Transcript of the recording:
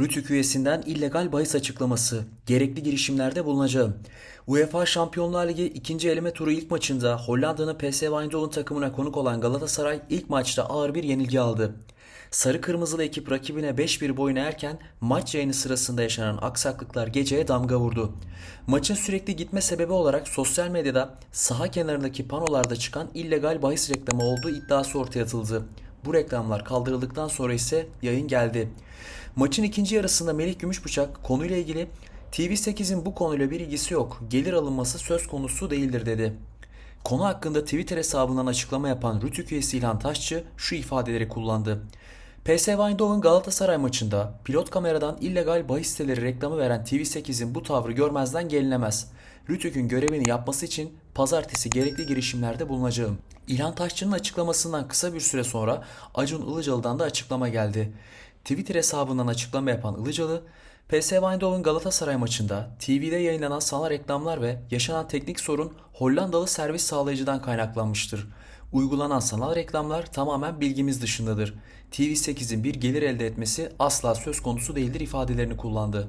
Rütük üyesinden illegal bahis açıklaması. Gerekli girişimlerde bulunacağım. UEFA Şampiyonlar Ligi ikinci eleme turu ilk maçında Hollanda'nın PSV Eindhoven takımına konuk olan Galatasaray ilk maçta ağır bir yenilgi aldı. Sarı kırmızılı ekip rakibine 5-1 boyun eğerken maç yayını sırasında yaşanan aksaklıklar geceye damga vurdu. Maçın sürekli gitme sebebi olarak sosyal medyada saha kenarındaki panolarda çıkan illegal bahis reklamı olduğu iddiası ortaya atıldı. Bu reklamlar kaldırıldıktan sonra ise yayın geldi. Maçın ikinci yarısında Melih Gümüşbıçak konuyla ilgili TV8'in bu konuyla bir ilgisi yok, gelir alınması söz konusu değildir dedi. Konu hakkında Twitter hesabından açıklama yapan Rütük üyesi İlhan Taşçı şu ifadeleri kullandı. PSV Eindhoven Galatasaray maçında pilot kameradan illegal bahis siteleri reklamı veren TV8'in bu tavrı görmezden gelinemez. Rütük'ün görevini yapması için pazartesi gerekli girişimlerde bulunacağım. İlhan Taşçı'nın açıklamasından kısa bir süre sonra Acun Ilıcalı'dan da açıklama geldi. Twitter hesabından açıklama yapan Ilıcalı, PSV Eindhoven Galatasaray maçında TV'de yayınlanan sanal reklamlar ve yaşanan teknik sorun Hollandalı servis sağlayıcıdan kaynaklanmıştır. Uygulanan sanal reklamlar tamamen bilgimiz dışındadır. TV8'in bir gelir elde etmesi asla söz konusu değildir ifadelerini kullandı.